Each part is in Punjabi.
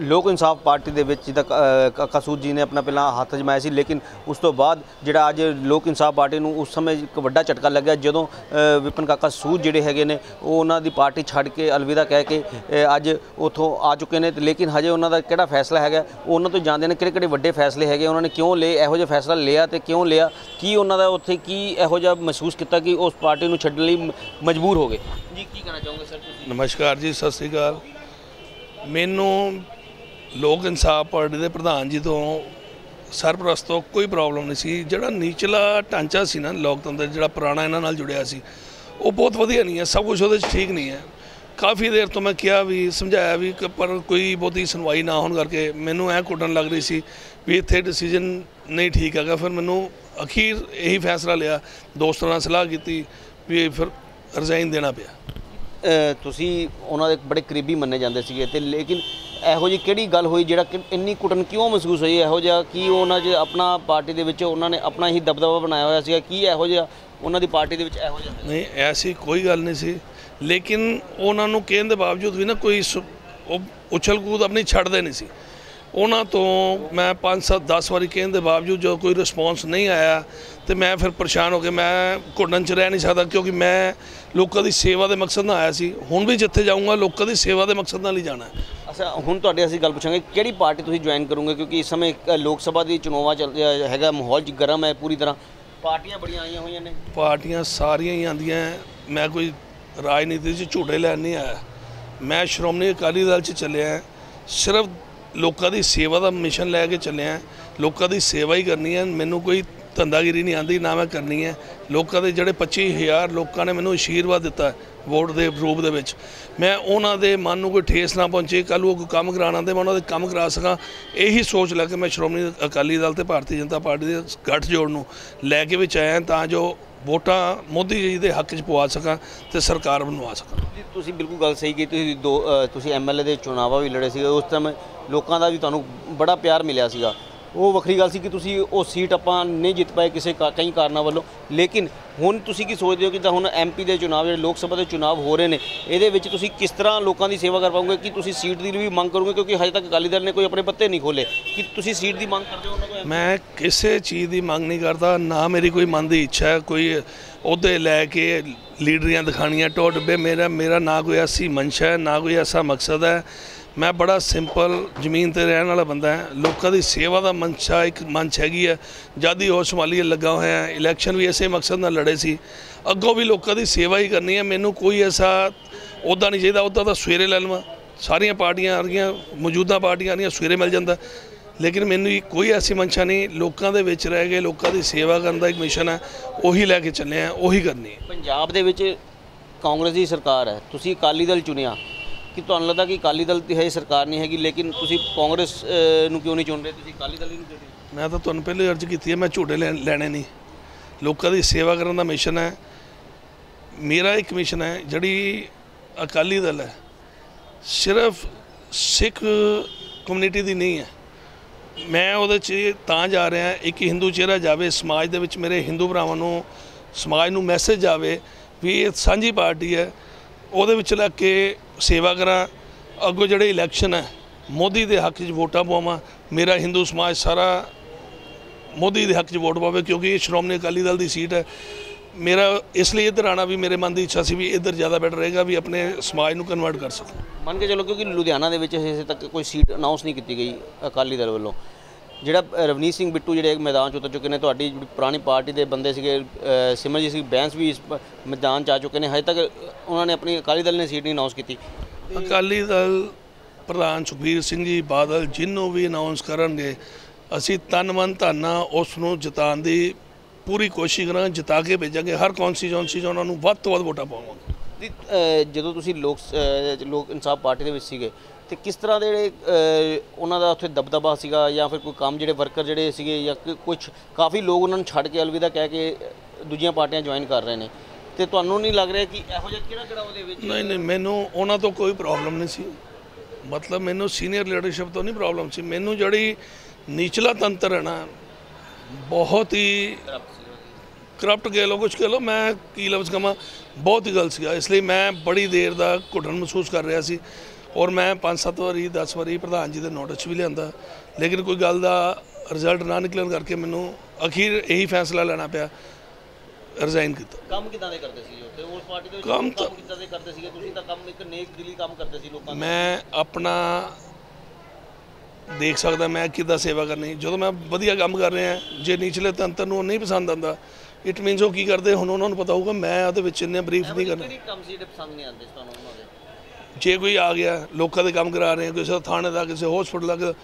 ਲੋਕ ਇਨਸਾਫ ਪਾਰਟੀ ਦੇ ਵਿੱਚ ਜਿੱਦਾਂ ਕ- ਕਾਕਾ ਸੂਦ ਜੀ ਨੇ ਆਪਣਾ ਪਹਿਲਾਂ ਹੱਥ ਜਮਾਇਆ ਸੀ ਲੇਕਿਨ ਉਸ ਤੋਂ ਬਾਅਦ ਜਿਹੜਾ ਅੱਜ ਲੋਕ ਇਨਸਾਫ ਪਾਰਟੀ ਨੂੰ ਉਸ ਸਮੇਂ ਇੱਕ ਵੱਡਾ ਝਟਕਾ ਲੱਗਿਆ ਜਦੋਂ ਵਿਪਨ ਕਾਕਾ ਸੂਦ ਜਿਹੜੇ ਹੈਗੇ ਨੇ ਉਹ ਉਹਨਾਂ ਦੀ ਪਾਰਟੀ ਛੱਡ ਕੇ ਅਲਵਿਦਾ ਕਹਿ ਕੇ ਅੱਜ ਉਥੋਂ ਆ ਚੁੱਕੇ ਨੇ ਤੇ ਲੇਕਿਨ ਹਜੇ ਉਹਨਾਂ ਦਾ ਕਿਹੜਾ ਫੈਸਲਾ ਹੈਗਾ ਉਹ ਉਹਨਾਂ ਤੋਂ ਜਾਣਦੇ ਨੇ ਕਿਹੜੇ ਕਿਹੜੇ ਵੱਡੇ ਫੈਸਲੇ ਹੈਗੇ ਉਹਨਾਂ ਨੇ ਕਿਉਂ ਲਏ ਇਹੋ ਜਿਹਾ ਫੈਸਲਾ ਲਿਆ ਤੇ ਕਿਉਂ ਲਿਆ ਕੀ ਉਹਨਾਂ ਦਾ ਉੱਥੇ ਕੀ ਇਹੋ ਜਿਹਾ ਮਹਿਸੂਸ ਕੀਤਾ ਕਿ ਉਸ ਪਾਰਟੀ ਨੂੰ ਛੱਡਣ ਲਈ ਮਜਬੂਰ ਹੋ ਗਏ? ਜੀ ਕੀ ਕਹਿਣਾ ਚਾਹੋਗੇ ਸਰ ਤੁਸੀਂ? ਨਮਸਕਾਰ ਜੀ ਸਤਿ ਸ੍ਰੀ ਅਕਾਲ। ਮੈਨੂੰ ਲੋਕ ਇਨਸਾਫ ਪਾਰਟੀ ਦੇ ਪ੍ਰਧਾਨ ਜੀ ਤੋਂ ਸਰਪ੍ਰਸਤ ਤੋਂ ਕੋਈ ਪ੍ਰੋਬਲਮ ਨਹੀਂ ਸੀ। ਜਿਹੜਾ ਨੀਚਲਾ ਢਾਂਚਾ ਸੀ ਨਾ ਲੋਕਤੰਤਰ, ਜਿਹੜਾ ਪੁਰਾਣਾ ਇਹਨਾਂ ਨਾਲ ਜੁੜਿਆ ਸੀ, ਉਹ ਬਹੁਤ ਵਧੀਆ ਨਹੀਂ ਹੈ, ਸਭ ਕੁਝ ਉਹਦੇ 'ਚ ਠੀਕ ਨਹੀਂ ਹੈ। ਕਾਫੀ ਦੇਰ ਤੋਂ ਮੈਂ ਕਿਹਾ ਵੀ, ਸਮਝਾਇਆ ਵੀ ਪਰ ਕੋਈ ਬਹੁਤੀ ਸੁਣਵਾਈ ਨਾ ਹੋਣ ਕਰਕੇ ਮੈਨੂੰ ਐ ਕੁੱਟਣ ਲੱਗ ਰਹੀ ਸੀ ਵੀ ਇੱਥੇ ਡਿਸੀਜਨ ਨਹੀਂ ਠੀਕ ਹੈਗਾ। ਫਿਰ ਮੈਨੂੰ ਅਖੀਰ ਇਹੀ ਫੈਸਲਾ ਲਿਆ, ਦੋਸਤਾਂ ਨਾਲ ਸਲਾਹ ਕੀਤੀ ਵੀ ਫਿਰ ਰਿਜ਼ਾਈਨ ਦੇਣਾ ਪਿਆ। ਤੁਸੀਂ ਉਹਨਾਂ ਦੇ ਬੜੇ ਕਰੀਬੀ ਮੰਨੇ ਜਾਂਦੇ ਸੀਗੇ ਤੇ ਲੇਕਿਨ ਇਹੋ ਜਿਹੀ ਕਿਹੜੀ ਗੱਲ ਹੋਈ ਜਿਹੜਾ ਕਿ ਇੰਨੀ ਕੁੱਟਣ ਕਿਉਂ ਮਹਿਸੂਸ ਹੋਈ? ਇਹੋ ਜਿਹਾ ਕੀ ਉਹਨਾਂ 'ਚ ਆਪਣਾ ਪਾਰਟੀ ਦੇ ਵਿੱਚ ਉਹਨਾਂ ਨੇ ਆਪਣਾ ਹੀ ਦਬਦਬਾ ਬਣਾਇਆ ਹੋਇਆ ਸੀਗਾ? ਕੀ ਇਹੋ ਜਿਹਾ ਉਹਨਾਂ ਦੀ ਪਾਰਟੀ ਦੇ ਵਿੱਚ ਇਹੋ ਜਿਹਾ ਹੈ? ਨਹੀਂ, ਐਸੀ ਕੋਈ ਗੱਲ ਨਹੀਂ ਸੀ। ਲੇਕਿਨ ਉਹਨਾਂ ਨੂੰ ਕਹਿਣ ਦੇ ਬਾਵਜੂਦ ਵੀ ਨਾ ਕੋਈ ਸੁ- ਉਹ ਉਛਲ ਕੂਦ ਆਪਣੀ ਛੱਡਦੇ ਨਹੀਂ ਸੀ। ਉਹਨਾਂ ਤੋਂ ਮੈਂ 5 7 10 ਵਾਰੀ ਕਹਿਣ ਦੇ ਬਾਵਜੂਦ ਜੋ ਕੋਈ ਰਿਸਪੌਂਸ ਨਹੀਂ ਆਇਆ ਤੇ ਮੈਂ ਫਿਰ ਪਰੇਸ਼ਾਨ ਹੋ ਕੇ ਮੈਂ ਘੁੱਟਣ ਚ ਰਹਿ ਨਹੀਂ ਸਕਦਾ ਕਿਉਂਕਿ ਮੈਂ ਲੋਕਾਂ ਦੀ ਸੇਵਾ ਦੇ ਮਕਸਦ ਨਾਲ ਆਇਆ ਸੀ। ਹੁਣ ਵੀ ਜਿੱਥੇ ਜਾਊਂਗਾ, ਲੋਕਾਂ ਦੀ ਸੇਵਾ ਦੇ ਮਕਸਦ ਨਾਲ ਹੀ ਜਾਣਾ ਅੱਛਾ, ਹੁਣ ਤੁਹਾਡੇ ਅਸੀਂ ਗੱਲ ਪੁੱਛਾਂਗੇ, ਕਿਹੜੀ ਪਾਰਟੀ ਤੁਸੀਂ ਜੁਆਇਨ ਕਰੋਗੇ? ਕਿਉਂਕਿ ਇਸ ਸਮੇਂ ਲੋਕ ਸਭਾ ਦੀ ਚੋਣਾਂ ਚੱਲ ਹੈਗਾ, ਮਾਹੌਲ ਜੀ ਗਰਮ ਹੈ ਪੂਰੀ ਤਰ੍ਹਾਂ। ਪਾਰਟੀਆਂ ਬੜੀਆਂ ਆਈਆਂ ਹੋਈਆਂ ਨੇ। ਪਾਰਟੀਆਂ ਸਾਰੀਆਂ ਹੀ ਆਂਦੀਆਂ ਹੈ। ਮੈਂ ਕੋਈ ਰਾਜਨੀਤੀ 'ਚ ਝੂਟੇ ਲੈਣ ਨਹੀਂ ਆਇਆ। ਮੈਂ ਸ਼੍ਰੋਮਣੀ ਅਕਾਲੀ ਦਲ 'ਚ ਚੱਲਿਆ ਸਿਰਫ ਲੋਕਾਂ ਦੀ ਸੇਵਾ ਦਾ ਮਿਸ਼ਨ ਲੈ ਕੇ ਚੱਲਿਆ ਲੋਕਾਂ ਦੀ ਸੇਵਾ ਹੀ ਕਰਨੀ ਹੈ ਮੈਨੂੰ ਕੋਈ ਧੰਦਾਗਿਰੀ ਨਹੀਂ ਆਂਦੀ ਨਾ ਮੈਂ ਕਰਨੀ ਹੈ। ਲੋਕਾਂ ਦੇ ਜਿਹੜੇ 25000 ਲੋਕਾਂ ਨੇ ਮੈਨੂੰ ਅਸ਼ੀਰਵਾਦ ਦਿੱਤਾ ਵੋਟ ਦੇ ਰੂਪ ਦੇ ਵਿੱਚ। ਮੈਂ ਉਹਨਾਂ ਦੇ ਮਨ ਨੂੰ ਕੋਈ ਠੇਸ ਨਾ ਪਹੁੰਚੇ। ਕੱਲ੍ਹ ਉਹ ਕੋਈ ਕੰਮ ਕਰਾਉਣਾ ਤੇ ਮੈਂ ਉਹਨਾਂ ਦੇ ਕੰਮ ਕਰਾ ਸਕਾਂ। ਇਹੀ ਸੋਚ ਲੈ ਕੇ ਮੈਂ ਸ਼੍ਰੋਮਣੀ ਅਕਾਲੀ ਦਲ ਤੇ ਭਾਰਤੀ ਜਨਤਾ ਪਾਰਟੀ ਦੇ ਗੱਠਜੋੜ ਨੂੰ ਲੈ ਕੇ ਵਿੱਚ ਆਇਆ ਤਾਂ ਜੋ ਵੋਟਾਂ ਮੋਦੀ ਜੀ ਦੇ ਹੱਕ 'ਚ ਪਵਾ ਸਕਾਂ ਤੇ ਸਰਕਾਰ ਬਣਵਾ ਸਕਾਂ। ਤੁਸੀਂ ਬਿਲਕੁਲ ਗੱਲ ਸਹੀ ਕੀਤੀ। ਤੁਸੀਂ ਦੋ ਅ, ਤੁਸੀਂ ਐਮਐਲਏ ਦੇ ਚੁਣਾਵਾ ਵੀ ਲੜੇ ਸੀ ਉਸ ਟਾਈਮ ਲੋਕਾਂ ਦਾ ਵੀ ਤੁਹਾਨੂੰ ਬੜਾ ਪਿਆਰ ਮਿਲਿਆ ਸੀਗਾ। ਉਹ ਵੱਖਰੀ ਗੱਲ ਸੀ ਕਿ ਤੁਸੀਂ ਉਹ ਸੀਟ ਆਪਾਂ ਨਹੀਂ ਜਿੱਤ ਪਾਏ ਕਿਸੇ ਕਾ- ਕਈ ਕਾਰਨਾਂ ਵੱਲੋਂ। ਲੇਕਿਨ ਹੁਣ ਤੁਸੀਂ ਕੀ ਸੋਚਦੇ ਹੋ ਕਿ ਤਾਂ ਹੁਣ ਐਮਪੀ ਦੇ ਚੁਣਾਵ, ਜਿਹੜੇ ਲੋਕ ਸਭਾ ਦੇ ਚੁਣਾਵ ਹੋ ਰਹੇ ਨੇ, ਇਹਦੇ ਵਿੱਚ ਤੁਸੀਂ ਕਿਸ ਤਰ੍ਹਾਂ ਲੋਕਾਂ ਦੀ ਸੇਵਾ ਕਰ ਪਾਉਂਗੇ ਕਿ ਤੁਸੀਂ ਸੀਟ ਦੀ ਵੀ ਮੰਗ ਕਰੋਗੇ? ਕਿਉਂਕਿ ਹਜੇ ਤੱਕ ਅਕਾਲੀ ਦਲ ਨੇ ਕੋਈ ਆਪਣੇ ਪੱਤੇ ਨਹੀਂ ਖੋਲੇ ਕਿ ਤੁਸੀਂ ਸੀਟ ਦੀ ਮੰਗ ਕਰਦੇ ਹੋ ਉਹਨਾਂ ਕੋਲ? ਮੈਂ ਕਿਸੇ ਚੀਜ਼ ਦੀ ਮੰਗ ਨਹੀਂ ਕਰਦਾ, ਨਾ ਮੇਰੀ ਕੋਈ ਮਨ ਦੀ ਇੱਛਾ ਹੈ, ਕੋਈ ਉਹਦੇ ਲੈ ਕੇ ਲੀਡਰੀਆਂ ਦਿਖਾਣੀਆਂ ਟੋ ਡੱਬੇ ਮੇਰਾ ਮੇਰਾ ਨਾ ਕੋਈ ਐਸੀ ਮਨਸ਼ਾ ਹੈ, ਨਾ ਕੋਈ ਐਸਾ ਮਕਸਦ ਹੈ ਮੈਂ ਬੜਾ ਸਿੰਪਲ ਜ਼ਮੀਨ ਤੇ ਰਹਿਣ ਵਾਲਾ ਬੰਦਾ ਹਾਂ। ਲੋਕਾਂ ਦੀ ਸੇਵਾ ਦਾ ਮਨਸ਼ਾ ਇੱਕ ਮੰਚ ਹੈਗੀ ਹੈ ਜਦ ਹੀ ਉਹ ਸੰਭਾਲੀਏ ਲੱਗਾ ਹੋਇਆ ਹੈ। ਇਲੈਕਸ਼ਨ ਵੀ ਇਸੇ ਮਕਸਦ ਨਾਲ ਲੜੇ ਸੀ। ਅੱਗੋਂ ਵੀ ਲੋਕਾਂ ਦੀ ਸੇਵਾ ਹੀ ਕਰਨੀ ਹੈ ਮੈਨੂੰ ਕੋਈ ਐਸਾ ਅਹੁਦਾ ਨਹੀਂ ਚਾਹੀਦਾ। ਉਹਦਾ ਤਾਂ ਸਵੇਰੇ ਲੈ ਲਵਾਂ। ਸਾਰੀਆਂ ਪਾਰਟੀਆਂ ਆ ਰਹੀਆਂ, ਮੌਜੂਦਾ ਪਾਰਟੀਆਂ ਆ ਰਹੀਆਂ, ਸਵੇਰੇ ਮਿਲ ਜਾਂਦਾ। ਲੇਕਿਨ ਮੈਨੂੰ ਕੋਈ ਐਸੀ ਮਨਸ਼ਾ ਨਹੀਂ, ਲੋਕਾਂ ਦੇ ਵਿੱਚ ਰਹਿ ਕੇ ਲੋਕਾਂ ਦੀ ਸੇਵਾ ਕਰਨ ਦਾ ਇੱਕ ਮਿਸ਼ਨ ਹੈ ਉਹੀ ਲੈ ਕੇ ਚੱਲੇ ਆ, ਉਹੀ ਕਰਨੀ ਹੈ ਪੰਜਾਬ ਦੇ ਵਿੱਚ ਕਾਂਗਰਸ ਦੀ ਸਰਕਾਰ ਹੈ। ਤੁਸੀਂ ਅਕਾਲੀ ਦਲ ਚੁਣਿਆ। ਕਿ ਤੁਹਾਨੂੰ ਲੱਗਦਾ ਕਿ ਅਕਾਲੀ ਦਲ ਦੀ ਹੈ ਸਰਕਾਰ ਨਹੀਂ ਹੈਗੀ, ਲੇਕਿਨ ਤੁਸੀਂ ਕਾਂਗਰਸ ਨੂੰ ਕਿਉਂ ਨਹੀਂ ਚੁਣ ਰਹੇ? ਤੁਸੀਂ ਅਕਾਲੀ ਦਲ ਹੀ ਨੂੰ ਚੁਣ ਰਹੇ? ਮੈਂ ਤਾਂ ਤੁਹਾਨੂੰ ਪਹਿਲੇ ਅਰਜ਼ ਕੀਤੀ ਹੈ, ਮੈਂ ਝੂਟੇ ਲੈਣ- ਲੈਣੇ ਨਹੀਂ। ਲੋਕਾਂ ਦੀ ਸੇਵਾ ਕਰਨ ਦਾ ਮਿਸ਼ਨ ਹੈ। ਮੇਰਾ ਇੱਕ ਮਿਸ਼ਨ ਹੈ, ਜਿਹੜੀ ਅਕਾਲੀ ਦਲ ਹੈ, ਸਿਰਫ ਸਿੱਖ ਕਮਿਊਨਿਟੀ ਦੀ ਨਹੀਂ ਹੈ। ਮੈਂ ਉਹਦੇ 'ਚ ਤਾਂ ਜਾ ਰਿਹਾ, ਇੱਕ ਹਿੰਦੂ ਚਿਹਰਾ ਜਾਵੇ, ਸਮਾਜ ਦੇ ਵਿੱਚ ਮੇਰੇ ਹਿੰਦੂ ਭਰਾਵਾਂ ਨੂੰ, ਸਮਾਜ ਨੂੰ ਮੈਸੇਜ ਜਾਵੇ ਵੀ ਇਹ ਸਾਂਝੀ ਪਾਰਟੀ ਹੈ। ਉਹਦੇ ਵਿੱਚ ਲੱਗ ਕੇ ਸੇਵਾ ਕਰਾਂ, ਅੱਗੋਂ ਜਿਹੜੇ ਇਲੈਕਸ਼ਨ ਹੈ, ਮੋਦੀ ਦੇ ਹੱਕ 'ਚ ਵੋਟਾਂ ਪਾਵਾਂ ਮੇਰਾ ਹਿੰਦੂ ਸਮਾਜ ਸਾਰਾ ਮੋਦੀ ਦੇ ਹੱਕ 'ਚ ਵੋਟ ਪਾਵੇ ਕਿਉਂਕਿ ਇਹ ਸ਼੍ਰੋਮਣੀ ਅਕਾਲੀ ਦਲ ਦੀ ਸੀਟ ਹੈ। ਮੇਰਾ ਇਸ ਲਈ ਇੱਧਰ ਆਣਾ ਵੀ ਮੇਰੇ ਮਨ ਦੀ ਇੱਛਾ ਸੀ ਵੀ ਇੱਧਰ ਜ਼ਿਆਦਾ ਬੈਟਰ ਰਹੇਗਾ ਵੀ ਆਪਣੇ ਸਮਾਜ ਨੂੰ ਕਨਵਰਟ ਕਰ ਸਕਾਂ ਮੰਨ ਕੇ ਚਲੋ ਕਿਉਂਕਿ ਲੁਧਿਆਣਾ ਦੇ ਵਿੱਚ ਹਜੇ ਤੱਕ ਕੋਈ ਸੀਟ ਅਨਾਉਂਸ ਨਹੀਂ ਕੀਤੀ ਗਈ ਅਕਾਲੀ ਦਲ ਵੱਲੋਂ। ਜਿਹੜਾ ਰਵਨੀਤ ਸਿੰਘ ਬਿੱਟੂ ਜਿਹੜੇ ਮੈਦਾਨ 'ਚ ਉਤਰ ਚੁੱਕੇ ਨੇ ਤੁਹਾਡੀ ਜਿਹੜੀ ਪੁਰਾਣੀ ਪਾਰਟੀ ਦੇ ਬੰਦੇ ਸੀਗੇ ਸਿਮਰਜੀਤ ਸਿੰਘ ਬੈਂਸ ਵੀ ਇਸ ਮੈਦਾਨ 'ਚ ਆ ਚੁੱਕੇ ਨੇ। ਹਜੇ ਤੱਕ ਉਹਨਾਂ ਨੇ ਆਪਣੀ ਅਕਾਲੀ ਦਲ ਨੇ ਸੀਟ ਨਹੀਂ ਅਨਾਉਂਸ ਕੀਤੀ। ਅਕਾਲੀ ਦਲ ਪ੍ਰਧਾਨ ਸੁਖਬੀਰ ਸਿੰਘ ਜੀ ਬਾਦਲ ਜਿਹਨੂੰ ਵੀ ਅਨਾਉਂਸ ਕਰਨਗੇ ਅਸੀਂ ਤਨ ਮਨ ਧਾਨਾ ਉਸ ਨੂੰ ਜਿਤਾਉਣ ਦੀ ਪੂਰੀ ਕੋਸ਼ਿਸ਼ ਕਰਾਂਗੇ ਜਿਤਾ ਕੇ ਭੇਜਾਂਗੇ। ਹਰ ਕੌਂਸਟੀਚੁਐਂਸੀ 'ਚ ਉਹਨਾਂ ਨੂੰ ਵੱਧ ਤੋਂ ਵੱਧ ਵੋਟਾਂ ਪਾਵਾਂਗੇ। ਜਦੋਂ ਤੁਸੀਂ ਲੋਕ ਲੋਕ ਇਨਸਾਫ ਪਾਰਟੀ ਦੇ ਵਿੱਚ ਸੀਗੇ ਤੇ ਕਿਸ ਤਰ੍ਹਾਂ ਦੇ ਜਿਹੜੇ ਉਹਨਾਂ ਦਾ ਉੱਥੇ ਦਬਦਬਾ ਸੀਗਾ ਜਾਂ ਫਿਰ ਕੋਈ ਕੰਮ ਜਿਹੜੇ ਵਰਕਰ ਜਿਹੜੇ ਸੀਗੇ ਜਾਂ ਕੁਝ ਕਾਫੀ ਲੋਕ ਉਹਨਾਂ ਨੂੰ ਛੱਡ ਕੇ ਅਲਵਿਦਾ ਕਹਿ ਕੇ ਦੂਜੀਆਂ ਪਾਰਟੀਆਂ ਜੁਆਇਨ ਕਰ ਰਹੇ ਨੇ। ਤੇ ਤੁਹਾਨੂੰ ਨਹੀਂ ਲੱਗ ਰਿਹਾ ਕਿ ਇਹੋ ਜਿਹਾ ਕਿਹੜਾ ਕਿਹੜਾ ਉਹਦੇ ਵਿੱਚ? ਨਹੀਂ ਨਹੀਂ, ਮੈਨੂੰ ਉਹਨਾਂ ਤੋਂ ਕੋਈ ਪ੍ਰੋਬਲਮ ਨਹੀਂ ਸੀ। ਮਤਲਬ ਮੈਨੂੰ ਸੀਨੀਅਰ ਲੀਡਰਸ਼ਿਪ ਤੋਂ ਨਹੀਂ ਪ੍ਰੋਬਲਮ ਸੀ। ਮੈਨੂੰ ਜਿਹੜੀ ਨੀਚਲਾ ਤੰਤਰ ਹੈ ਨਾ, ਬਹੁਤ ਹੀ ਕਰਪਟ ਕਹਿ ਲਓ ਕੁਝ ਕਹਿ ਲਓ, ਮੈਂ ਕੀ ਲਫ਼ਜ਼ ਕਹਾਂ, ਬਹੁਤ ਹੀ ਗਲਤ ਸੀਗਾ। ਇਸ ਲਈ ਮੈਂ ਬੜੀ ਦੇਰ ਦਾ ਘੁਟਨ ਮਹਿਸੂਸ ਕਰ ਰਿਹਾ ਸੀ। ਔਰ ਮੈਂ 5-7 ਵਾਰੀ 10 ਵਾਰੀ ਪ੍ਰਧਾਨ ਜੀ ਦੇ ਨੋਟਿਸ ਵੀ ਲਿਆਂਦਾ। ਲੇਕਿਨ ਕੋਈ ਗੱਲ ਦਾ ਰਿਜ਼ਲਟ ਨਾ ਨਿਕਲਣ ਕਰਕੇ ਮੈਨੂੰ ਅਖੀਰ ਇਹੀ ਫੈਸਲਾ ਲੈਣਾ ਪਿਆ ਰਿਜ਼ਾਈਨ ਕੀਤਾ। ਕੰਮ ਕਿਦਾਂ ਦੇ ਕਰਦੇ ਸੀ ਉੱਥੇ? ਉਸ ਪਾਰਟੀ ਦੇ ਵਿੱਚ ਕੰਮ ਕਿਦਾਂ ਦੇ ਕਰਦੇ ਸੀਗੇ? ਤੁਸੀਂ ਤਾਂ ਕੰਮ ਇੱਕ ਨੇਕ ਦਿਲੀ ਕੰਮ ਕਰਦੇ ਸੀ ਲੋਕਾਂ ਦਾ। ਮੈਂ ਆਪਣਾ ਦੇਖ ਸਕਦਾ ਮੈਂ ਕਿੱਦਾਂ ਸੇਵਾ ਕਰਨੀ। ਜਦੋਂ ਮੈਂ ਵਧੀਆ ਕੰਮ ਕਰ ਰਿਹਾ ਜੇ ਨਿਚਲੇ ਤੰਤਰ ਨੂੰ ਨਹੀਂ ਪਸੰਦ ਆਉਂਦਾ ਇਟ ਮੀਨਸ ਉਹ ਕੀ ਕਰਦੇ? ਹੁਣ ਉਹਨਾਂ ਨੂੰ ਪਤਾ ਹੋਊਗਾ ਮੈਂ ਉਹਦੇ ਵਿੱਚ ਇੰਨੇ ਬਰੀਫ ਨਹੀਂ ਕਰਨਾ। ਕੰਮ ਸੀ ਜਿਹੜੇ ਪਸੰਦ ਨਹੀਂ ਆਉਂਦੇ ਤੁਹਾਨੂੰ ਉਹਨਾਂ ਦੇ? ਜੇ ਕੋਈ ਆ ਗਿਆ ਲੋਕਾਂ ਦੇ ਕੰਮ ਕਰਾ ਰਹੇ ਆ, ਕਿਸੇ ਥਾਣੇ ਦਾ ਕਿਸੇ ਹਸਪੀਟਲ ਦਾ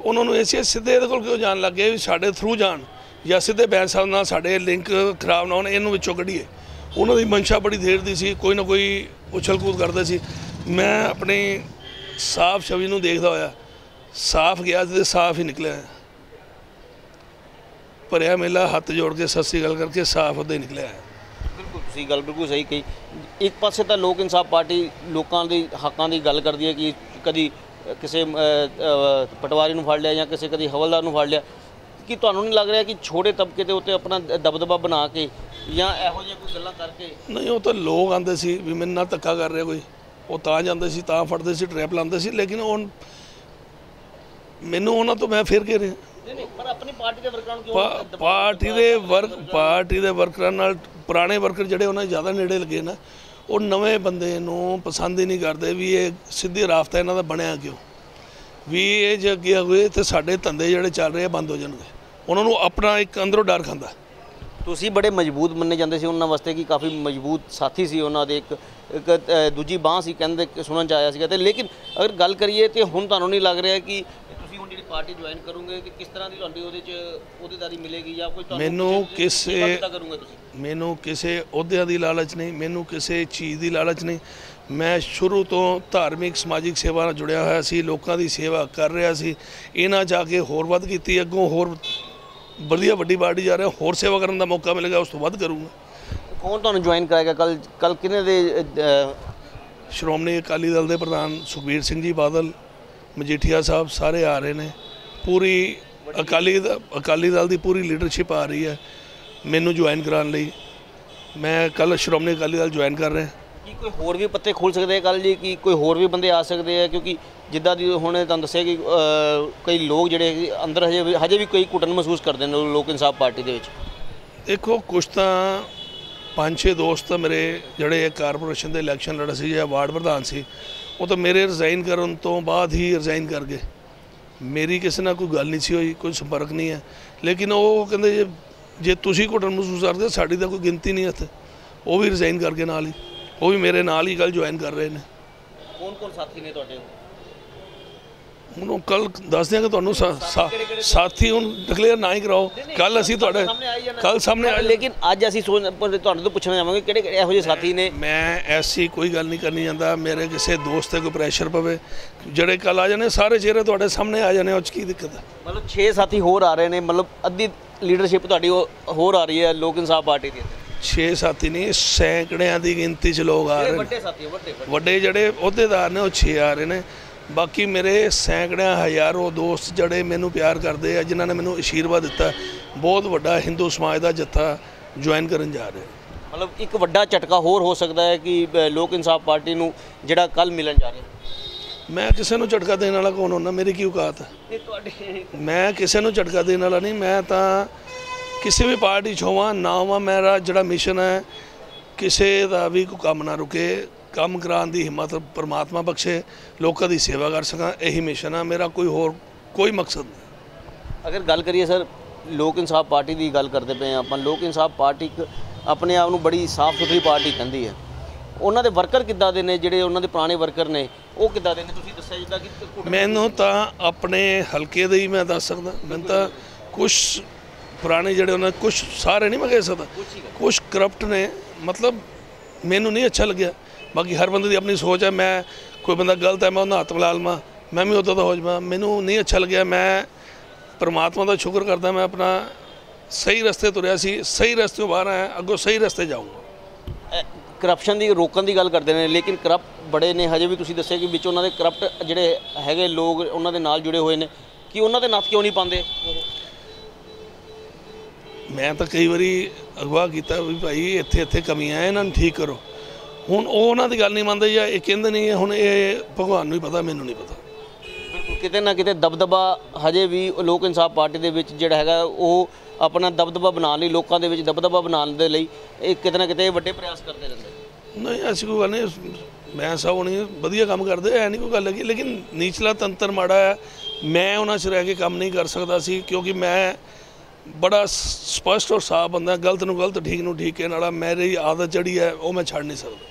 ਉਹਨਾਂ ਨੂੰ ਐਸੇ ਸਿੱਧੇ ਇਹਦੇ ਕੋਲ ਕਿਉਂ ਜਾਣ ਲੱਗੇ ਵੀ ਸਾਡੇ ਥਰੂ ਜਾਣ ਜਾਂ ਸਿੱਧੇ ਬੈਂਕ ਸਾਹਿਬ ਨਾਲ ਸਾਡੇ ਲਿੰਕ ਖਰਾਬ ਨਾ ਹੋਣ ਇਹਨੂੰ ਵਿੱਚੋਂ ਕੱਢੀਏ। ਉਹਨਾਂ ਦੀ ਮਨਸ਼ਾ ਬੜੀ ਦੇਰ ਦੀ ਸੀ ਕੋਈ ਨਾ ਕੋਈ ਉਛਲ ਕੂਦ ਕਰਦਾ ਸੀ। ਮੈਂ ਆਪਣੀ ਸਾਫ਼ ਛਵੀ ਨੂੰ ਦੇਖਦਾ ਹੋਇਆ ਸਾਫ਼ ਗਿਆ ਤੇ ਸਾਫ਼ ਹੀ ਨਿਕਲਿਆ। ਭਰਿਆ ਮੇਲਾ ਹੱਥ ਜੋੜ ਕੇ ਸੱਸੀ ਗੱਲ ਕਰਕੇ ਸਾਫ਼ ਉਹਦੇ ਨਿਕਲਿਆ। ਬਿਲਕੁਲ ਤੁਸੀਂ ਗੱਲ ਬਿਲਕੁਲ ਸਹੀ ਕਹੀ। ਇੱਕ ਪਾਸੇ ਤਾਂ ਲੋਕ ਇਨਸਾਫ ਪਾਰਟੀ ਲੋਕਾਂ ਦੇ ਹੱਕਾਂ ਦੀ ਗੱਲ ਕਰਦੀ ਹੈ ਕਿ ਕਦੀ ਕਿਸੇ ਪਟਵਾਰੀ ਨੂੰ ਫੜ ਲਿਆ ਜਾਂ ਕਿਸੇ ਕਦੀ ਹਵਲਦਾਰ ਨੂੰ ਫੜ ਲਿਆ। ਕਿ ਤੁਹਾਨੂੰ ਨਹੀਂ ਲੱਗ ਰਿਹਾ ਕਿ ਛੋਟੇ ਤਬਕੇ ਦੇ ਉੱਤੇ ਆਪਣਾ ਦਬਦਬਾ ਬਣਾ ਕੇ ਜਾਂ ਇਹੋ ਜਿਹੀਆਂ ਕੋਈ ਗੱਲਾਂ ਕਰਕੇ? ਨਹੀਂ ਉਹ ਤਾਂ ਲੋਕ ਆਂਦੇ ਸੀ ਵੀ ਮੇਰੇ ਨਾਲ ਧੱਕਾ ਕਰ ਰਿਹਾ ਕੋਈ। ਉਹ ਤਾਂ ਜਾਂਦੇ ਸੀ ਤਾਂ ਫੜਦੇ ਸੀ ਟ੍ਰੈਪ ਲਾਉਂਦੇ ਸੀ ਲੇਕਿਨ ਉਹ ਮੈਨੂੰ ਉਹਨਾਂ ਤੋਂ ਮੈਂ ਫਿਰ ਕਹਿ ਰਿਹਾ। ਨਹੀਂ ਨਹੀਂ ਪਰ ਆਪਣੀ ਪਾਰਟੀ ਦੇ ਵਰਕਰਾਂ ਨੂੰ ਕਿਉਂ ਪਾਰਟੀ ਦੇ ਵਰਕ ਪਾਰਟੀ ਦੇ ਵਰਕਰਾਂ ਨਾਲ ਪੁਰਾਣੇ ਵਰਕਰ ਜਿਹੜੇ ਉਹਨਾਂ ਜ਼ਿਆਦਾ ਨੇੜੇ ਲੱਗੇ ਨਾ, ਉਹ ਨਵੇਂ ਬੰਦੇ ਨੂੰ ਪਸੰਦ ਹੀ ਨਹੀਂ ਕਰਦੇ ਵੀ ਇਹ ਸਿੱਧੀ ਰਾਫਤਾ ਇਹਨਾਂ ਦਾ ਬਣਿਆ ਕਿਉਂ? ਵੀ ਇਹ ਜੇ ਅੱਗੇ ਹੋਏ ਤੇ ਸਾਡੇ ਧੰਦੇ ਜਿਹੜੇ ਚੱਲ ਰਹੇ ਆ, ਬੰਦ ਹੋ ਜਾਣਗੇ। ਉਹਨਾਂ ਨੂੰ ਆਪਣਾ ਇੱਕ ਅੰਦਰੋਂ ਡਰ ਖਾਂਦਾ। ਤੁਸੀਂ ਬੜੇ ਮਜ਼ਬੂਤ ਮੰਨੇ ਜਾਂਦੇ ਸੀ ਉਹਨਾਂ ਵਾਸਤੇ ਕਿ ਕਾਫੀ ਮਜ਼ਬੂਤ ਸਾਥੀ ਸੀ ਉਹਨਾਂ ਦੇ, ਇੱਕ ਇੱਕ ਦੂਜੀ ਬਾਹ ਸੀ ਕਹਿੰਦੇ, ਸੁਣਨ ਚ ਆਇਆ ਸੀਗਾ ਤੇ ਲੇਕਿਨ ਅਗਰ ਗੱਲ ਕਰੀਏ ਤੇ ਹੁਣ ਤੁਹਾਨੂੰ ਨਹੀਂ ਲੱਗ ਰਿਹਾ ਕਿ ਪਾਰਟੀ ਜੁਆਇਨ ਕਰੋਗੇ ਕਿ ਕਿਸ ਤਰ੍ਹਾਂ ਦੀ ਤੁਹਾਡੀ ਉਹਦੇ ਚ ਅਹੁਦੇਦਾਰੀ ਮਿਲੇਗੀ ਜਾਂ ਕੋਈ ਤੁਹਾਨੂੰ ਮੈਨੂੰ ਕਿਸੇ- ਮੈਨੂੰ ਕਿਸੇ ਅਹੁਦਿਆਂ ਦੀ ਲਾਲਚ ਨਹੀਂ ਮੈਨੂੰ ਕਿਸੇ ਚੀਜ਼ ਦੀ ਲਾਲਚ ਨਹੀਂ। ਮੈਂ ਸ਼ੁਰੂ ਤੋਂ ਧਾਰਮਿਕ ਸਮਾਜਿਕ ਸੇਵਾ ਨਾਲ ਜੁੜਿਆ ਹੋਇਆ ਸੀ ਲੋਕਾਂ ਦੀ ਸੇਵਾ ਕਰ ਰਿਹਾ ਸੀ। ਇਹਨਾਂ ਜਾ ਕੇ ਹੋਰ ਵੱਧ ਕੀਤੀ ਅੱਗੋਂ ਹੋਰ ਵਧੀਆ ਵੱਡੀ ਪਾਰਟੀ ਜਾ ਰਿਹਾ ਹੋਰ ਸੇਵਾ ਕਰਨ ਦਾ ਮੌਕਾ ਮਿਲੇਗਾ ਉਸ ਤੋਂ ਵੱਧ ਕਰੂੰਗਾ। ਕੌਣ ਤੁਹਾਨੂੰ ਜੁਆਇਨ ਕਰਾਏਗਾ? ਕੱਲ ਕੱਲ ਕਿਹਨੇ ਦੇ ਸ਼੍ਰੋਮਣੀ ਅਕਾਲੀ ਦਲ ਦੇ ਪ੍ਰਧਾਨ ਸੁਖਬੀਰ ਸਿੰਘ ਜੀ ਬਾਦਲ ਮਜੀਠੀਆ ਸਾਹਿਬ ਸਾਰੇ ਆ ਰਹੇ ਨੇ। ਪੂਰੀ ਅਕਾਲੀ ਅਕਾਲੀ ਦਲ ਦੀ ਪੂਰੀ ਲੀਡਰਸ਼ਿਪ ਆ ਰਹੀ ਹੈ। ਮੈਨੂੰ ਜੁਆਇਨ ਕਰਾਉਣ ਲਈ। ਮੈਂ ਕੱਲ ਸ਼੍ਰੋਮਣੀ ਅਕਾਲੀ ਦਲ ਜੁਆਇਨ ਕਰ ਰਿਹਾ। ਕੀ ਕੋਈ ਹੋਰ ਵੀ ਪੱਤੇ ਖੁੱਲ ਸਕਦੇ ਆ ਕੱਲ ਜੀ? ਕਿ ਕੋਈ ਹੋਰ ਵੀ ਬੰਦੇ ਆ ਸਕਦੇ ਆ? ਕਿਉਂਕਿ ਜਿੱਦਾਂ ਦੀ ਹੁਣ ਤੁਹਾਨੂੰ ਦੱਸਿਆ ਕਿ ਕਈ ਲੋਕ ਜਿਹੜੇ ਅੰਦਰ ਹਜੇ ਵੀ ਹਜੇ ਵੀ ਕੋਈ ਘੁਟਨ ਮਹਿਸੂਸ ਕਰਦੇ ਨੇ ਲੋਕ ਇਨਸਾਫ ਪਾਰਟੀ ਦੇ ਵਿੱਚ। ਦੇਖੋ ਕੁਛ ਤਾਂ ਪੰਜ ਛੇ ਦੋਸਤ ਤਾਂ ਮੇਰੇ ਜਿਹੜੇ ਕਾਰਪੋਰੇਸ਼ਨ ਦੇ ਇਲੈਕਸ਼ਨ ਲੜੇ ਸੀ, ਜਾਂ ਵਾਰਡ ਪ੍ਰਧਾਨ ਸੀ, ਉਹ ਤਾਂ ਮੇਰੇ ਰਿਜ਼ਾਈਨ ਕਰਨ ਤੋਂ ਬਾਅਦ ਹੀ ਰਿਜ਼ਾਈਨ ਕਰ ਗਏ। ਮੇਰੀ ਕਿਸੇ ਨਾਲ ਕੋਈ ਗੱਲ ਨਹੀਂ ਸੀ ਹੋਈ, ਕੋਈ ਸੰਪਰਕ ਨਹੀਂ ਹੈ। ਲੇਕਿਨ ਉਹ ਕਹਿੰਦੇ ਜੇ ਜੇ ਤੁਸੀਂ ਘੁਟਨ ਮਹਿਸੂਸ ਕਰਦੇ, ਸਾਡੀ ਤਾਂ ਕੋਈ ਗਿਣਤੀ ਨਹੀਂ ਇੱਥੇ। ਉਹ ਵੀ ਰਿਜ਼ਾਈਨ ਕਰਕੇ ਨਾਲ ਹੀ। ਉਹ ਵੀ ਮੇਰੇ ਨਾਲ ਹੀ ਕੱਲ ਜੁਆਇਨ ਕਰ ਰਹੇ ਨੇ। ਕੌਣ ਕੌਣ ਸਾਥੀ ਨੇ ਤੁਹਾਡੇ ਹੁਣ ਉਹ ਕੱਲ ਦੱਸ ਦਿਆਂਗੇ ਤੁਹਾਨੂੰ ਸਾਥੀ ਹੁਣ ਡਿਕਲੇਅਰ ਨਾ ਹੀ ਕਰਾਓ। ਕੱਲ ਅਸੀਂ ਤੁਹਾਡੇ ਕੱਲ ਸਾਹਮਣੇ ਆ ਲੇਕਿਨ ਅੱਜ ਅਸੀਂ ਸੋਚ ਤੁਹਾਨੂੰ ਤੋਂ ਪੁੱਛਣਾ ਚਾਹਾਂਗੇ ਕਿਹੜੇ ਕਿਹੜੇ ਇਹੋ ਜਿਹੇ ਸਾਥੀ ਨੇ? ਮੈਂ ਐਸੀ ਕੋਈ ਗੱਲ ਨਹੀਂ ਕਰਨੀ ਜਾਂਦਾ। ਮੇਰੇ ਕਿਸੇ ਦੋਸਤ ਤੇ ਕੋਈ ਪ੍ਰੈਸ਼ਰ ਪਵੇ। ਜਿਹੜੇ ਕੱਲ ਆ ਜਾਣੇ ਸਾਰੇ ਚਿਹਰੇ ਤੁਹਾਡੇ ਸਾਹਮਣੇ ਆ ਜਾਣੇ ਉਹ 'ਚ ਕੀ ਦਿੱਕਤ ਹੈ ਮਤਲਬ 6 ਸਾਥੀ ਹੋਰ ਆ ਰਹੇ ਨੇ ਮਤਲਬ ਅੱਧੀ ਲੀਡਰਸ਼ਿਪ ਤੁਹਾਡੀ ਉਹ ਹੋਰ ਆ ਰਹੀ ਹੈ ਲੋਕ ਇਨਸਾਫ ਪਾਰਟੀ ਦੀ 6 ਸਾਥੀ ਨਹੀਂ ਸੈਂਕੜਿਆਂ ਦੀ ਗਿਣਤੀ 'ਚ ਲੋਕ ਆ ਰਹੇ ਨੇ। ਵੱਡੇ ਸਾਥੀ ਵੱਡੇ। ਵੱਡੇ। ਜਿਹੜੇ ਅਹੁਦੇਦਾਰ ਨੇ ਉਹ 6 ਆ ਰਹੇ ਨੇ। ਬਾਕੀ ਮੇਰੇ ਸੈਂਕੜਿਆਂ ਹਜ਼ਾਰੋਂ ਦੋਸਤ ਜਿਹੜੇ ਮੈਨੂੰ ਪਿਆਰ ਕਰਦੇ ਆ ਜਿਨ੍ਹਾਂ ਨੇ ਮੈਨੂੰ ਅਸ਼ੀਰਵਾਦ ਦਿੱਤਾ ਬਹੁਤ ਵੱਡਾ ਹਿੰਦੂ ਸਮਾਜ ਦਾ ਜੱਥਾ ਜੁਆਇਨ ਕਰਨ ਜਾ ਰਿਹਾ। ਮਤਲਬ ਇੱਕ ਵੱਡਾ ਝਟਕਾ ਹੋਰ ਹੋ ਸਕਦਾ ਹੈ ਕਿ ਲੋਕ ਇਨਸਾਫ ਪਾਰਟੀ ਨੂੰ ਜਿਹੜਾ ਕੱਲ ਮਿਲਣ ਜਾ ਰਿਹਾ। ਮੈਂ ਕਿਸੇ ਨੂੰ ਝਟਕਾ ਦੇਣ ਵਾਲਾ ਕੌਣ ਹੁੰਦਾ? ਮੇਰੀ ਕੀ ਔਕਾਤ? ਹੈ ਮੈਂ ਕਿਸੇ ਨੂੰ ਝਟਕਾ ਦੇਣ ਵਾਲਾ ਨਹੀਂ ਮੈਂ ਤਾਂ ਕਿਸੇ ਵੀ ਪਾਰਟੀ 'ਚ ਹੋਵਾਂ ਨਾ ਹੋਵਾਂ ਮੇਰਾ ਜਿਹੜਾ ਮਿਸ਼ਨ ਹੈ ਕਿਸੇ ਦਾ ਵੀ ਕੋਈ ਕੰਮ ਨਾ ਰੁਕੇ ਕੰਮ ਕਰਾਉਣ ਦੀ ਹਿੰਮਤ ਪ੍ਰਮਾਤਮਾ ਬਖਸ਼ੇ ਲੋਕਾਂ ਦੀ ਸੇਵਾ ਕਰ ਸਕਾਂ ਇਹੀ ਮਿਸ਼ਨ ਹੈ ਮੇਰਾ ਕੋਈ ਹੋਰ ਕੋਈ ਮਕਸਦ ਨਹੀਂ। ਅਗਰ ਗੱਲ ਕਰੀਏ ਸਰ ਲੋਕ ਇਨਸਾਫ ਪਾਰਟੀ ਦੀ ਗੱਲ ਕਰਦੇ ਪਏ ਆਪਾਂ ਲੋਕ ਇਨਸਾਫ ਪਾਰਟੀ ਇੱਕ ਆਪਣੇ ਆਪ ਨੂੰ ਬੜੀ ਸਾਫ਼ ਸੁਥਰੀ ਪਾਰਟੀ ਕਹਿੰਦੀ ਹੈ। ਉਹਨਾਂ ਦੇ ਵਰਕਰ ਕਿੱਦਾਂ ਦੇ ਨੇ ਜਿਹੜੇ ਉਹਨਾਂ ਦੇ ਪੁਰਾਣੇ ਵਰਕਰ ਨੇ ਉਹ ਕਿੱਦਾਂ ਦੇ ਨੇ? ਤੁਸੀਂ ਦੱਸਿਆ ਜਿੱਦਾਂ ਕਿ ਮੈਨੂੰ ਤਾਂ ਆਪਣੇ ਹਲਕੇ ਦੇ ਹੀ ਮੈਂ ਦੱਸ ਸਕਦਾ। ਮੈਨੂੰ ਤਾਂ ਕੁਝ ਪੁਰਾਣੇ ਜਿਹੜੇ ਉਹਨਾਂ ਕੁਝ ਸਾਰੇ ਨਹੀਂ ਮੈਂ ਕਹਿ ਸਕਦਾ। ਕੁਝ ਕਰਪਟ ਨੇ ਮਤਲਬ ਮੈਨੂੰ ਨਹੀਂ ਅੱਛਾ ਲੱਗਿਆ। ਬਾਕੀ ਹਰ ਬੰਦੇ ਦੀ ਆਪਣੀ ਸੋਚ ਹੈ ਮੈਂ ਕੋਈ ਬੰਦਾ ਗਲਤ ਹੈ ਮੈਂ ਉਹਨਾਂ ਹੱਥ ਮਿਲਾ ਲਵਾਂ ਮੈਂ ਵੀ ਉੱਦਾਂ ਦਾ ਹੋ ਜਾਵਾਂ ਮੈਨੂੰ ਨਹੀਂ ਅੱਛਾ ਲੱਗਿਆ ਮੈਂ ਪਰਮਾਤਮਾ ਦਾ ਸ਼ੁਕਰ ਕਰਦਾ ਮੈਂ ਆਪਣਾ ਸਹੀ ਰਸਤੇ ਤੁਰਿਆ ਸੀ ਸਹੀ ਰਸਤੇ ਬਾਹਰ ਆਇਆ ਅੱਗੋਂ ਸਹੀ ਰਸਤੇ ਜਾਊਂਗਾ। ਕਰਪਸ਼ਨ ਦੀ ਰੋਕਣ ਦੀ ਗੱਲ ਕਰਦੇ ਨੇ ਲੇਕਿਨ ਕਰਪਟ ਬੜੇ ਨੇ ਹਜੇ ਵੀ ਤੁਸੀਂ ਦੱਸਿਆ ਕਿ ਵਿੱਚ ਉਹਨਾਂ ਦੇ ਕਰਪਟ ਜਿਹੜੇ ਹੈਗੇ ਲੋਕ ਉਹਨਾਂ ਦੇ ਨਾਲ ਜੁੜੇ ਹੋਏ ਨੇ ਕਿ ਉਹਨਾਂ ਦੇ ਨੱਥ ਕਿਉਂ ਨਹੀਂ ਪਾਉਂਦੇ? ਮੈਂ ਤਾਂ ਕਈ ਵਾਰੀ ਅਗਵਾ ਕੀਤਾ ਵੀ ਭਾਈ ਇੱਥੇ ਇੱਥੇ ਕਮੀਆਂ ਇਹਨਾਂ ਨੂੰ ਠੀਕ ਕਰੋ। ਹੁਣ ਉਹ ਉਹਨਾਂ ਦੀ ਗੱਲ ਨਹੀਂ ਮੰਨਦੇ ਜਾਂ ਇਹ ਕਹਿੰਦੇ ਨਹੀਂ ਹੁਣ ਇਹ ਭਗਵਾਨ ਨੂੰ ਹੀ ਪਤਾ ਮੈਨੂੰ ਨਹੀਂ ਪਤਾ। ਬਿਲਕੁਲ ਕਿਤੇ ਨਾ ਕਿਤੇ ਦਬਦਬਾ ਹਜੇ ਵੀ ਲੋਕ ਇਨਸਾਫ ਪਾਰਟੀ ਦੇ ਵਿੱਚ ਜਿਹੜਾ ਹੈਗਾ ਉਹ ਆਪਣਾ ਦਬਦਬਾ ਬਣਾਉਣ ਲਈ ਲੋਕਾਂ ਦੇ ਵਿੱਚ ਦਬਦਬਾ ਬਣਾਉਣ ਦੇ ਲਈ ਇਹ ਕਿਤੇ ਨਾ ਕਿਤੇ ਵੱਡੇ ਪ੍ਰਯਾਸ ਕਰਦੇ ਰਹਿੰਦੇ ਨਹੀਂ ਐਸੀ ਕੋਈ ਗੱਲ ਨਹੀਂ ਮੈਂ ਸਭ ਹੋਣੀ ਵਧੀਆ ਕੰਮ ਕਰਦੇ ਐ ਨਹੀਂ ਕੋਈ ਗੱਲ ਹੈਗੀ ਲੇਕਿਨ ਨੀਚਲਾ ਤੰਤਰ ਮਾੜਾ ਹੈ ਮੈਂ ਉਹਨਾਂ 'ਚ ਰਹਿ ਕੇ ਕੰਮ ਨਹੀਂ ਕਰ ਸਕਦਾ ਸੀ ਕਿਉਂਕਿ ਮੈਂ ਬੜਾ ਸਪਸ਼ਟ ਔਰ ਸਾਫ਼ ਬੰਦਾ ਗਲਤ ਨੂੰ ਗਲਤ ਠੀਕ ਨੂੰ ਠੀਕ ਕਹਿਣ ਵਾਲਾ ਮੇਰੀ ਆਦਤ ਜਿਹੜੀ ਹੈ ਉਹ ਮੈਂ ਛੱਡ ਨਹੀਂ ਸਕਦਾ।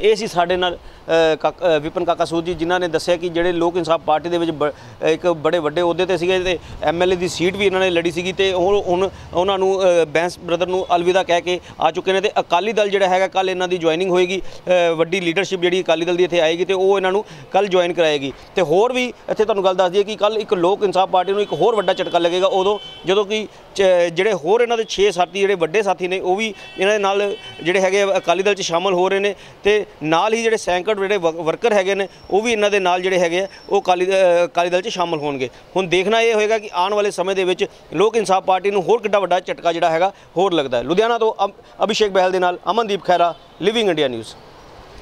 ਇਹ ਸੀ ਸਾਡੇ ਨਾਲ ਵਿਪਨ ਕਾਕਾ ਸੂਦ ਜੀ, ਜਿਨ੍ਹਾਂ ਨੇ ਦੱਸਿਆ ਕਿ ਜਿਹੜੇ ਲੋਕ ਇਨਸਾਫ ਪਾਰਟੀ ਦੇ ਵਿੱਚ ਬ- ਇੱਕ ਬੜੇ ਵੱਡੇ ਅਹੁਦੇ ਤੇ ਸੀਗੇ ਤੇ ਐਮਐਲਏ ਦੀ ਸੀਟ ਵੀ ਇਹਨਾਂ ਨੇ ਲੜੀ ਸੀਗੀ ਤੇ ਉਹ, ਹੁਣ ਉਹਨਾਂ ਨੂੰ ਬੈਂਸ ਬ੍ਰਦਰ ਨੂੰ ਅਲਵਿਦਾ ਕਹਿ ਕੇ ਆ ਚੁੱਕੇ ਨੇ ਤੇ ਅਕਾਲੀ ਦਲ ਜਿਹੜਾ ਹੈਗਾ ਕੱਲ ਇਹਨਾਂ ਦੀ ਜੁਆਇਨਿੰਗ ਹੋਏਗੀ ਵੱਡੀ ਲੀਡਰਸ਼ਿਪ ਜਿਹੜੀ ਅਕਾਲੀ ਦਲ ਦੀ ਇੱਥੇ ਆਏਗੀ ਤੇ ਉਹ ਇਹਨਾਂ ਨੂੰ ਕੱਲ ਜੁਆਇਨ ਕਰਾਏਗੀ। ਤੇ ਹੋਰ ਵੀ ਇੱਥੇ ਤੁਹਾਨੂੰ ਗੱਲ ਦੱਸ ਦਈਏ ਕਿ ਕੱਲ ਇੱਕ ਲੋਕ ਇਨਸਾਫ ਪਾਰਟੀ ਨੂੰ ਇੱਕ ਹੋਰ ਵੱਡਾ ਝਟਕਾ ਲੱਗੇਗਾ ਉਦੋਂ ਜਦੋਂ ਕਿ ਚ- ਜਿਹੜੇ ਹੋਰ ਇਹਨਾਂ ਦੇ 6 ਸਾਥੀ, ਜਿਹੜੇ ਵੱਡੇ ਸਾਥੀ ਨੇ ਉਹ ਵੀ ਇਹਨਾਂ ਦੇ ਨਾਲ ਜਿਹੜੇ ਹੈਗੇ ਅਕਾਲੀ ਦਲ 'ਚ ਸ਼ਾਮਲ ਹੋ ਰਹੇ ਨੇ ਤੇ ਨਾਲ ਹੀ ਜਿਹੜੇ ਸੈਂਕੜ ਜਿਹੜੇ ਵ- ਵਰਕਰ ਹੈਗੇ ਨੇ, ਉਹ ਵੀ ਇਹਨਾਂ ਦੇ ਨਾਲ ਜਿਹੜੇ ਹੈਗੇ ਆ, ਉਹ ਅਕਾਲੀ ਦ- ਅਕਾਲੀ ਦਲ 'ਚ ਸ਼ਾਮਲ ਹੋਣਗੇ। ਹੁਣ ਦੇਖਣਾ ਇਹ ਹੋਏਗਾ ਕਿ ਆਉਣ ਵਾਲੇ ਸਮੇਂ ਦੇ ਵਿੱਚ ਲੋਕ ਇਨਸਾਫ ਪਾਰਟੀ ਨੂੰ ਹੋਰ ਕਿੱਡਾ ਵੱਡਾ ਝਟਕਾ ਜਿਹੜਾ ਹੈਗਾ, ਹੋਰ ਲੱਗਦਾ ਹੈ। ਲੁਧਿਆਣਾ ਤੋਂ ਅਮ- ਅਭਿਸ਼ੇਕ ਬਹਿਲ ਦੇ ਨਾਲ Amandeep Khaira living India news